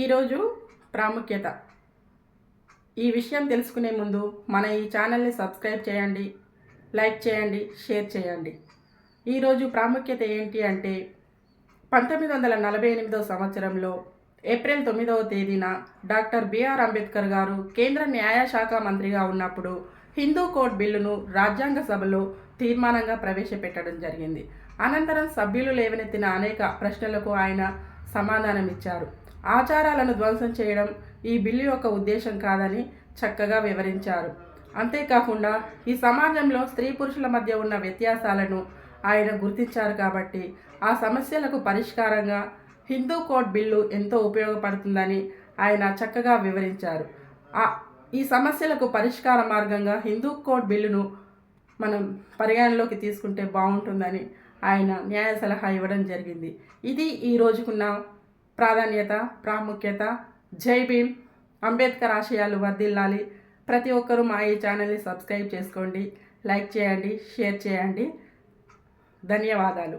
ఈరోజు ప్రాముఖ్యత. ఈ విషయం తెలుసుకునే ముందు మన ఈ ఛానల్ని సబ్స్క్రైబ్ చేయండి లైక్ చేయండి షేర్ చేయండి. ఈరోజు ప్రాముఖ్యత ఏంటి అంటే పంతొమ్మిది వందల నలభై ఎనిమిదో సంవత్సరంలో ఏప్రిల్ తొమ్మిదవ తేదీన డాక్టర్ బిఆర్ అంబేద్కర్ గారు కేంద్ర న్యాయశాఖ మంత్రిగా ఉన్నప్పుడు హిందూ కోడ్ బిల్లును రాజ్యాంగ సభలో తీర్మానంగా ప్రవేశపెట్టడం జరిగింది. అనంతరం సభ్యులు లేవనెత్తిన అనేక ప్రశ్నలకు ఆయన సమాధానం ఇచ్చారు ఆచారాలను ధ్వంసం చేయడం ఈ బిల్లు యొక్క ఉద్దేశం కాదని చక్కగా వివరించారు. అంతేకాకుండా ఈ సమాజంలో స్త్రీ పురుషుల మధ్య ఉన్న వ్యత్యాసాలను ఆయన గుర్తించారు కాబట్టి ఆ సమస్యలకు పరిష్కారంగా హిందూ కోడ్ బిల్లు ఎంతో ఉపయోగపడుతుందని ఆయన చక్కగా వివరించారు. ఆ ఈ సమస్యలకు పరిష్కార మార్గంగా హిందూ కోడ్ బిల్లును మనం పరిగణలోకి తీసుకుంటే బాగుంటుందని ఆయన న్యాయ సలహా ఇవ్వడం జరిగింది. ఇది ఈ రోజుకున్న ప్రాధాన్యత ప్రాముఖ్యత జై భీమ్ అంబేద్కర్ ఆశయాలు వర్ధిల్లాలి. ప్రతి ఒక్కరూ మా ఈ ఛానల్ని సబ్స్క్రైబ్ చేసుకోండి లైక్ చేయండి షేర్ చేయండి. ధన్యవాదాలు.